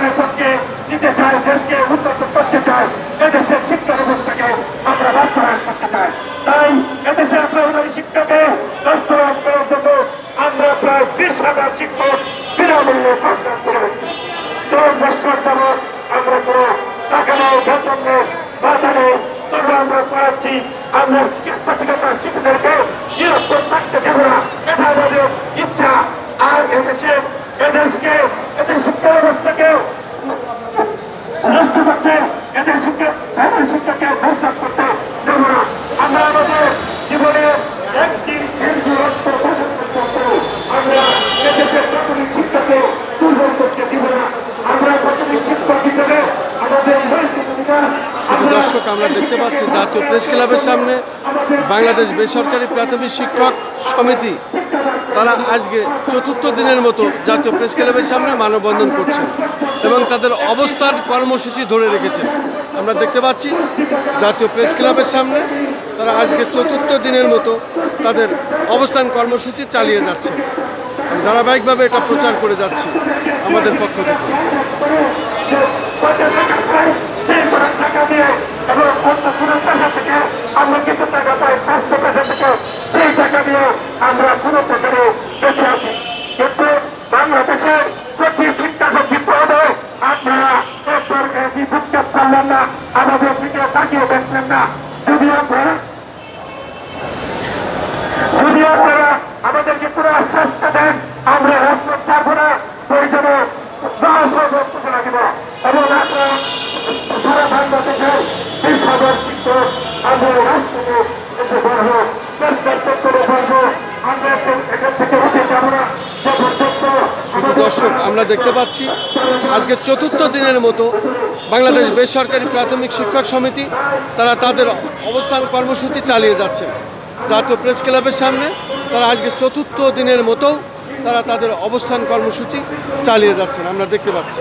উন্নয়নের পক্ষে দিতে চাই দেশকে উন্নত করতে চাই এদেশের শিক্ষা ব্যবস্থাকে আমরা বাস্তবায়ন করতে চাই। তাই এদেশের প্রাইমারি শিক্ষাকে বাস্তবায়ন করার জন্য আমরা প্রায় বিশ হাজার শিক্ষক বিনামূল্যে পাঠদান করে। দশ বছর যাবৎ আমরা কোনো টাকা নেই বেতন নেই বাধা নেই তবে আমরা পড়াচ্ছি। আমরা প্রতিকতার শিশুদেরকে নিরক্ষর থাকতে দেব না। এটা আমাদের ইচ্ছা। আর এদেশে, এদেশকে এদের শিক্ষা ব্যবস্থাকে নষ্ট করতে এদের শিক্ষা ধর্মের শিক্ষাকে ভরসা করতে দেব না আমরা আমাদের জীবনে একটি হিন্দু রক্ত প্রশস্ত করতে আমরা এদেশের প্রাথমিক শিক্ষাকে দুর্বল করতে দিব না আমরা প্রাথমিক শিক্ষক হিসেবে আমাদের নৈতিক অধিকার শুধু দর্শক আমরা দেখতে পাচ্ছি জাতীয় প্রেস ক্লাবের সামনে বাংলাদেশ বেসরকারি প্রাথমিক শিক্ষক সমিতি। তারা আজকে চতুর্থ দিনের মতো জাতীয় প্রেস ক্লাবের সামনে মানববন্ধন করছে এবং তাদের অবস্থান কর্মসূচি ধরে রেখেছে। আমরা দেখতে পাচ্ছি জাতীয় প্রেস ক্লাবের সামনে তারা আজকে চতুর্থ দিনের মতো তাদের অবস্থান কর্মসূচি চালিয়ে যাচ্ছে। ধারাবাহিকভাবে এটা প্রচার করে যাচ্ছি আমাদের পক্ষ থেকে কত টাকা পাই সেই কোনো টাকা দিয়ে এবং অন্য কোনো টাকা থেকে আমরা কিছু টাকা পাই পাঁচশো টাকা থেকে দিয়ে আমরা কোনো প্রকারে বেঁচে আছি। কিন্তু বাংলাদেশের সঠিক শিক্ষা সঠিক পদে আপনারা এই সরকার বিভুক্ষেপ করলেন না? আমাদের দিকে তাকিয়ে দেখলেন না। যদি আপনারা যদি আপনারা আমাদেরকে কোনো আশ্বাসটা দেন, আমরা রাজপথ ছাড়বো না প্রয়োজনে লাগিব এবং আমরা সারা বাংলাদেশের বিশ হাজার শিক্ষক আমরা শুধু দর্শক, আমরা দেখতে পাচ্ছি আজকে চতুর্থ দিনের মতো বাংলাদেশ বেসরকারি প্রাথমিক শিক্ষক সমিতি, তারা তাদের অবস্থান কর্মসূচি চালিয়ে যাচ্ছে। জাতীয় প্রেস ক্লাবের সামনে তারা আজকে চতুর্থ দিনের মতো তারা তাদের অবস্থান কর্মসূচি চালিয়ে যাচ্ছেন, আমরা দেখতে পাচ্ছি।